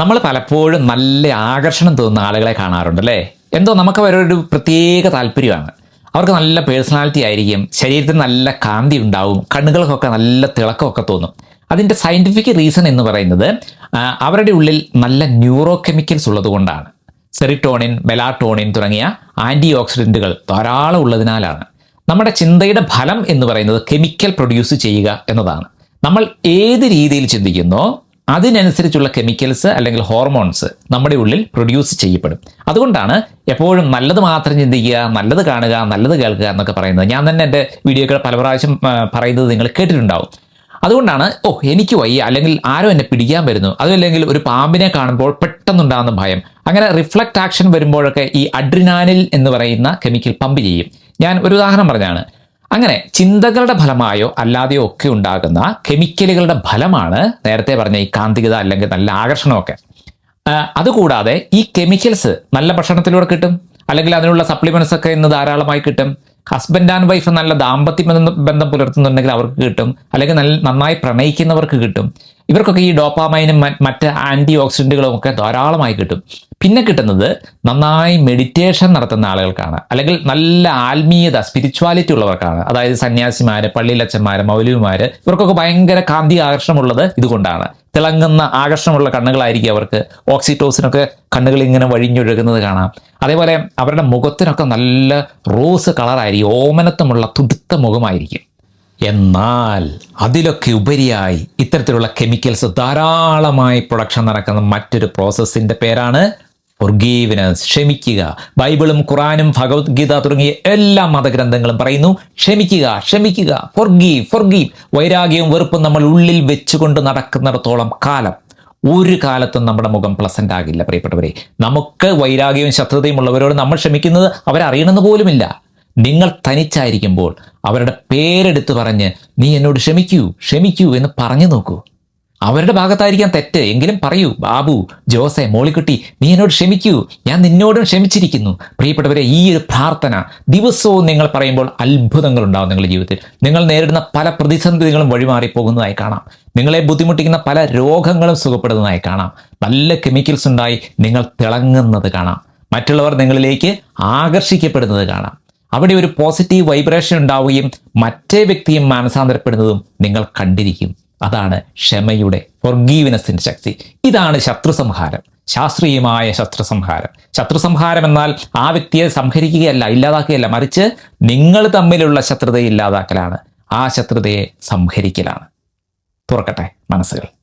നമ്മൾ പലപ്പോഴും നല്ല ആകർഷണം തോന്നുന്ന ആളുകളെ കാണാറുണ്ട് അല്ലേ? എന്തോ നമുക്ക് അവരൊരു പ്രത്യേക താല്പര്യമാണ്. അവർക്ക് നല്ല പേഴ്സണാലിറ്റി ആയിരിക്കും ശരീരത്തിന് നല്ല കാന്തി ഉണ്ടാവും കണ്ണുകൾക്കൊക്കെ നല്ല തിളക്കമൊക്കെ തോന്നും. അതിന്റെ സയന്റിഫിക് റീസൺ എന്ന് പറയുന്നത് അവരുടെ ഉള്ളിൽ നല്ല ന്യൂറോ കെമിക്കൽസ് ഉള്ളതുകൊണ്ടാണ് സെറിട്ടോണിൻ മെലാട്ടോണിൻ തുടങ്ങിയ ആന്റി ഓക്സിഡന്റുകൾ ധാരാളം ഉള്ളതിനാലാണ്. നമ്മുടെ ചിന്തയുടെ ഫലം എന്ന് പറയുന്നത് കെമിക്കൽ പ്രൊഡ്യൂസ് ചെയ്യുക എന്നതാണ്. നമ്മൾ ഏത് രീതിയിൽ ചിന്തിക്കുന്നോ അതിനനുസരിച്ചുള്ള കെമിക്കൽസ് അല്ലെങ്കിൽ ഹോർമോൺസ് നമ്മുടെ ഉള്ളിൽ പ്രൊഡ്യൂസ് ചെയ്യപ്പെടും. അതുകൊണ്ടാണ് എപ്പോഴും നല്ലത് മാത്രം ചിന്തിക്കുക നല്ലത് കാണുക നല്ലത് കേൾക്കുക എന്നൊക്കെ പറയുന്നത്. ഞാൻ തന്നെ എന്റെ വീഡിയോകൾ പല പ്രാവശ്യം പറയുന്നത് നിങ്ങൾ കേട്ടിട്ടുണ്ടാവും. അതുകൊണ്ടാണ് ഓ എനിക്ക് വയ്യ അല്ലെങ്കിൽ ആരോ എന്നെ പിടിക്കാൻ വരുന്നു. അതുമല്ലെങ്കിൽ ഒരു പാമ്പിനെ കാണുമ്പോൾ പെട്ടെന്നുണ്ടാകുന്ന ഭയം. അങ്ങനെ റിഫ്ലക്റ്റ് ആക്ഷൻ വരുമ്പോഴൊക്കെ ഈ അഡ്രിനാനിൽ എന്ന് പറയുന്ന കെമിക്കൽ പമ്പ് ചെയ്യും. ഞാൻ ഒരു ഉദാഹരണം പറഞ്ഞാണ്. അങ്ങനെ ചിന്തകളുടെ ഫലമായോ അല്ലാതെയോ ഒക്കെ ഉണ്ടാകുന്ന കെമിക്കലുകളുടെ ഫലമാണ് നേരത്തെ പറഞ്ഞ ഈ കാന്തികത അല്ലെങ്കിൽ നല്ല ആകർഷണമൊക്കെ. അതുകൂടാതെ ഈ കെമിക്കൽസ് നല്ല ഭക്ഷണത്തിലൂടെ കിട്ടും. അല്ലെങ്കിൽ അതിനുള്ള സപ്ലിമെന്റ്സ് ഒക്കെ ഇന്ന് ധാരാളമായി കിട്ടും. ഹസ്ബൻഡ് ആൻഡ് വൈഫ് നല്ല ദാമ്പത്യ ബന്ധം പുലർത്തുന്നുണ്ടെങ്കിൽ അവർക്ക് കിട്ടും. അല്ലെങ്കിൽ നല്ല നന്നായി പ്രണയിക്കുന്നവർക്ക് കിട്ടും. ഇവർക്കൊക്കെ ഈ ഡോപ്പാമൈനും മറ്റ് ആന്റി ഓക്സിഡന്റുകളും ഒക്കെ ധാരാളമായി കിട്ടും. പിന്നെ കിട്ടുന്നത് നന്നായി മെഡിറ്റേഷൻ നടത്തുന്ന ആളുകൾക്കാണ്. അല്ലെങ്കിൽ നല്ല ആത്മീയത സ്പിരിച്വാലിറ്റി ഉള്ളവർക്കാണ്. അതായത് സന്യാസിമാര് പള്ളിയിലച്ചന്മാര് മൗലവിമാര് ഇവർക്കൊക്കെ ഭയങ്കര കാന്തി ആകർഷണമുള്ളത് ഇതുകൊണ്ടാണ്. തിളങ്ങുന്ന ആകർഷണമുള്ള കണ്ണുകളായിരിക്കും അവർക്ക്. ഓക്സിറ്റോസിനൊക്കെ കണ്ണുകൾ ഇങ്ങനെ വഴിഞ്ഞൊഴുകുന്നത് കാണാം. അതേപോലെ അവരുടെ മുഖത്തിനൊക്കെ നല്ല റോസ് കളറായിരിക്കും ഓമനത്വമുള്ള തുടുത്ത മുഖമായിരിക്കും. എന്നാൽ അതിലൊക്കെ ഉപരിയായി ഇത്തരത്തിലുള്ള കെമിക്കൽസ് ധാരാളമായി പ്രൊഡക്ഷൻ നടക്കുന്ന മറ്റൊരു പ്രോസസ്സിന്റെ പേരാണ് ഫൊർഗീവ്നെസ് ക്ഷമിക്കുക. ബൈബിളും ഖുറാനും ഭഗവത്ഗീത തുടങ്ങിയ എല്ലാ മതഗ്രന്ഥങ്ങളും പറയുന്നു ക്ഷമിക്കുക ക്ഷമിക്കുക ഫൊർഗീവ് ഫൊർഗീവ് വൈരാഗ്യവും വെറുപ്പും നമ്മൾ ഉള്ളിൽ വെച്ചുകൊണ്ട് നടക്കുന്നിടത്തോളം കാലം. ഒരു കാലത്തും നമ്മുടെ മുഖം പ്ലസന്റ് ആകില്ല പ്രിയപ്പെട്ടവരെ. നമുക്ക് വൈരാഗ്യവും ശത്രുതയും ഉള്ളവരോട് നമ്മൾ ക്ഷമിക്കുന്നത് അവരറിയണമെന്ന് പോലുമില്ല. നിങ്ങൾ തനിച്ചായിരിക്കുമ്പോൾ അവരുടെ പേരെടുത്ത് പറഞ്ഞ് നീ എന്നോട് ക്ഷമിക്കൂ ക്ഷമിക്കൂ എന്ന് പറഞ്ഞു നോക്കൂ. അവരുടെ ഭാഗത്തായിരിക്കാം തെറ്റ്. എങ്കിലും പറയൂ ബാബു ജോസെ മോളിക്കുട്ടി നീ എന്നോട് ക്ഷമിക്കൂ. ഞാൻ നിന്നോടും ക്ഷമിച്ചിരിക്കുന്നു. പ്രിയപ്പെട്ടവരെ ഈ ഒരു പ്രാർത്ഥന ദിവസവും നിങ്ങൾ പറയുമ്പോൾ അത്ഭുതങ്ങൾ ഉണ്ടാവും നിങ്ങളുടെ ജീവിതത്തിൽ. നിങ്ങൾ നേരിടുന്ന പല പ്രതിസന്ധികളും വഴിമാറി പോകുന്നതായി കാണാം. നിങ്ങളെ ബുദ്ധിമുട്ടിക്കുന്ന പല രോഗങ്ങളും സുഖപ്പെടുന്നതായി കാണാം. നല്ല കെമിക്കൽസ് ഉണ്ടായി നിങ്ങൾ തിളങ്ങുന്നത് കാണാം. മറ്റുള്ളവർ നിങ്ങളിലേക്ക് ആകർഷിക്കപ്പെടുന്നത് കാണാം. അവിടെ ഒരു പോസിറ്റീവ് വൈബ്രേഷൻ ഉണ്ടാവുകയും മറ്റേ വ്യക്തിയും മാനസാന്തരപ്പെടുന്നതും നിങ്ങൾ കണ്ടിരിക്കും. അതാണ് ക്ഷമയുടെ ഫൊർഗീവ്നെസ്സിന്റെ ശക്തി. ഇതാണ് ശത്രു സംഹാരം ശാസ്ത്രീയമായ ശത്രു സംഹാരം ശത്രു സംഹാരം എന്നാൽ ആ വ്യക്തിയെ സംഹരിക്കുകയല്ല ഇല്ലാതാക്കുകയല്ല മറിച്ച് നിങ്ങൾ തമ്മിലുള്ള ശത്രുതയെ ഇല്ലാതാക്കലാണ്. ആ ശത്രുതയെ സംഹരിക്കലാണ്. തുറക്കട്ടെ മനസ്സുകൾ.